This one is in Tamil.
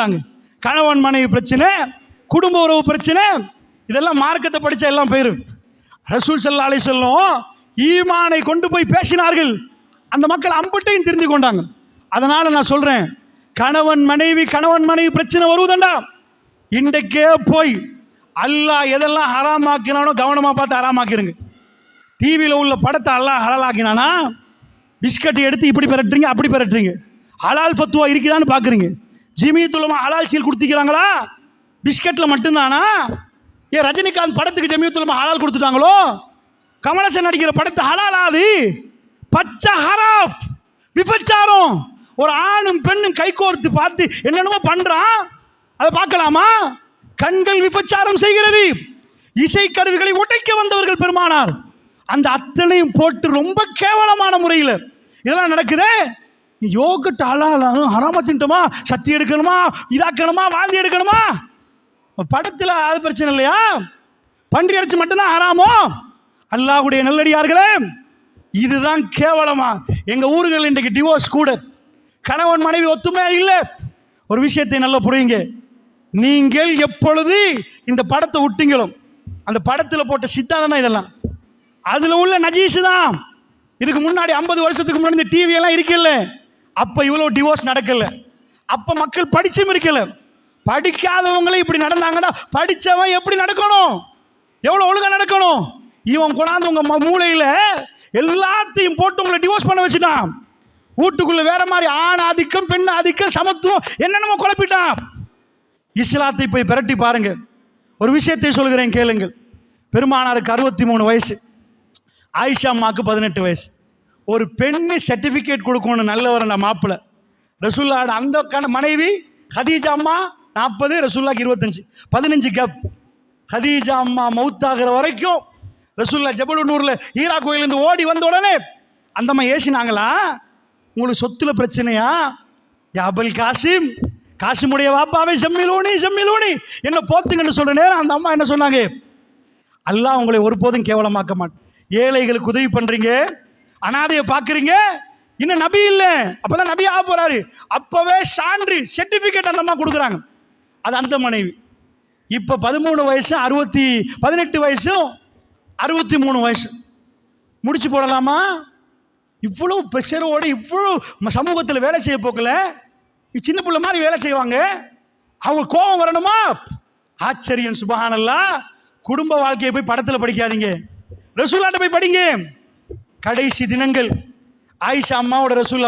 இருந்தாங்க கணவன் மனைவி பிரச்சனை குடும்ப உறவு பிரச்சனை இதெல்லாம் மார்க்கத்தை படிச்சா எல்லாம் போயிரும் ரசூல் சல்லா அலை சொல்லும் ஈமானை கொண்டு போய் பேசினார்கள். அந்த மக்கள் அம்பட்டையும் தெரிந்து கொண்டாங்க. அதனால் நான் சொல்றேன் கணவன் மனைவி கணவன் மனைவி பிரச்சனை வருவதண்டா இன்றைக்கே போய் அல்லாஹ் எதெல்லாம் ஹராமாக்கினானோ கவனமாக பார்த்து ஹராமாக்கிருங்க. டிவியில் உள்ள படத்தை அல்லாஹ் ஹலாலாக்கினானா? பிஸ்கட் எடுத்து இப்படி பெறட்டுறீங்க அப்படி பெறட்டுறீங்க ஹலால் ஃபத்துவா இருக்குதான்னு பார்க்குறீங்க ஜிமியத்துலமா ஹலால் சீல் கொடுத்திக்கிறாங்களா பிஸ்கட்டில் மட்டும்தானா? ஏன் ரஜினிகாந்த் படத்துக்கு ஜமியத்துலமா ஹலால் கொடுத்துட்டாங்களோ? கமலசன் நடிக்கிற படத்தை ஹலாலாது பச்சை ஹராப். விபச்சாரம். ஒரு ஆணும் பெண்ணும் கைகோர்த்து பார்த்து என்னென்னமோ பண்ணுறான் அதை பார்க்கலாமா? கண்கள் விபச்சாரம் செய்கிறது. இசை கருவிகளை உடைக்க வந்தவர்கள் பெருமானார். அந்த அத்தனையும் போட்டு ரொம்ப கேவலமான முறையில் இதெல்லாம் நடக்குதே? யோகட்டு ஆளாலும் ஹராம தின்ட்டுமா? சத்தி எடுக்கணுமா? இதாக்கணுமா? வாந்தி எடுக்கணுமா? படத்தில் அது பிரச்சனை இல்லையா? பன்றி அடிச்சு மட்டும்தான் ஹராமோ? அல்லாஹுடைய நல்லடியார்களே இதுதான் கேவலமா? எங்க ஊர்கள் இன்றைக்கு டிவோர்ஸ் கூட. கணவன் மனைவி ஒத்துமே இல்லை? ஒரு விஷயத்தை நல்லா புரியுங்க. நீங்கள் எப்பொழுது இந்த படத்தை விட்டீங்களோ அந்த படத்தில் போட்ட சித்தாந்தம் இதெல்லாம். அதில் உள்ள நஜீஸ் தான் இதுக்கு முன்னாடி ஐம்பது வருஷத்துக்கு முன்னாடி இந்த டிவியெல்லாம் எல்லாம் அப்போ இவ்வளோ டிவோர்ஸ் நடக்கல. அப்போ மக்கள் படிச்சும் இருக்கல. படிக்காதவங்களே இப்படி நடந்தாங்கன்னா படித்தவன் எப்படி நடக்கணும்? எவ்வளோ ஒழுங்கா நடக்கணும்? இவன் கொண்டாந்து உங்கள் ம- எல்லாத்தையும் போட்டு உங்களை டிவோர்ஸ் பண்ண வச்சுட்டான். வீட்டுக்குள்ள வேற மாதிரி ஆண் ஆதிக்கம் பெண் ஆதிக்கம் சமத்துவம் என்னென்னமோ குழப்பிட்டான். இஸ்லாத்தை போய் பிரட்டி பாருங்க. ஒரு விஷயத்தை சொல்கிறேன் கேளுங்கள். பெருமானாருக்கு அறுபத்தி மூணு வயசு. ஆயிஷா அம்மாவுக்கு பதினெட்டு வயசு. ஒரு பெண்ணு சர்டிஃபிகேட் கொடுக்கணும் நல்லவர் நான் மாப்பிள்ளை ரசூல்லாட அந்த மனைவி ஹதீஜா அம்மா நாற்பது ரசூல்லாக்கு இருபத்தஞ்சு. பதினஞ்சு கப் ஹதீஜா அம்மா மவுத்தாகிற வரைக்கும் ரசூல்லா ஜபலுநூரில் ஈரா கோயிலேருந்து ஓடி வந்த உடனே அந்த அம்மா ஏசினாங்களா? உங்களுக்கு சொத்துல பிரச்சனையா? யாபல் காசிம் காசிமுடைய வாப்பாவை செம்மிலோனி செம்மிலோனி என்ன போத்துங்கன்னு சொல்ற நேரம் அந்த அம்மா என்ன சொன்னாங்க? அல்லாஹ் உங்களை ஒருபோதும் கேவலமாக்க மாட்டேன். ஏழைகளுக்கு உதவி பண்றீங்க அனாதையை பார்க்குறீங்க? இன்னும் நபி இல்லை. அப்பதான் நபி ஆக போறாரு. அப்பவே சான்று சர்டிபிகேட் அந்த அம்மா கொடுக்குறாங்க. அது அந்த மனைவி. இப்போ பதிமூணு வயசு அறுபத்தி பதினெட்டு வயசும் அறுபத்தி மூணு வயசு. முடிச்சு போடலாமா? இவ்வளோ ப்ரெஷரோடு இவ்வளோ சமூகத்தில் வேலை செய்ய போக்கல. சின்ன பிள்ளை மாதிரி வேலை செய்வாங்க. அவங்க கோபம் வரணுமா? ஆச்சரியம் சுபஹானல்லா. குடும்ப வாழ்க்கையை போய் படத்தில் படிக்காதீங்க. ரசூலாட்ட போய் படிங்க. கடைசி தினங்கள் ஆயிஷா அம்மாவோட ரசூல்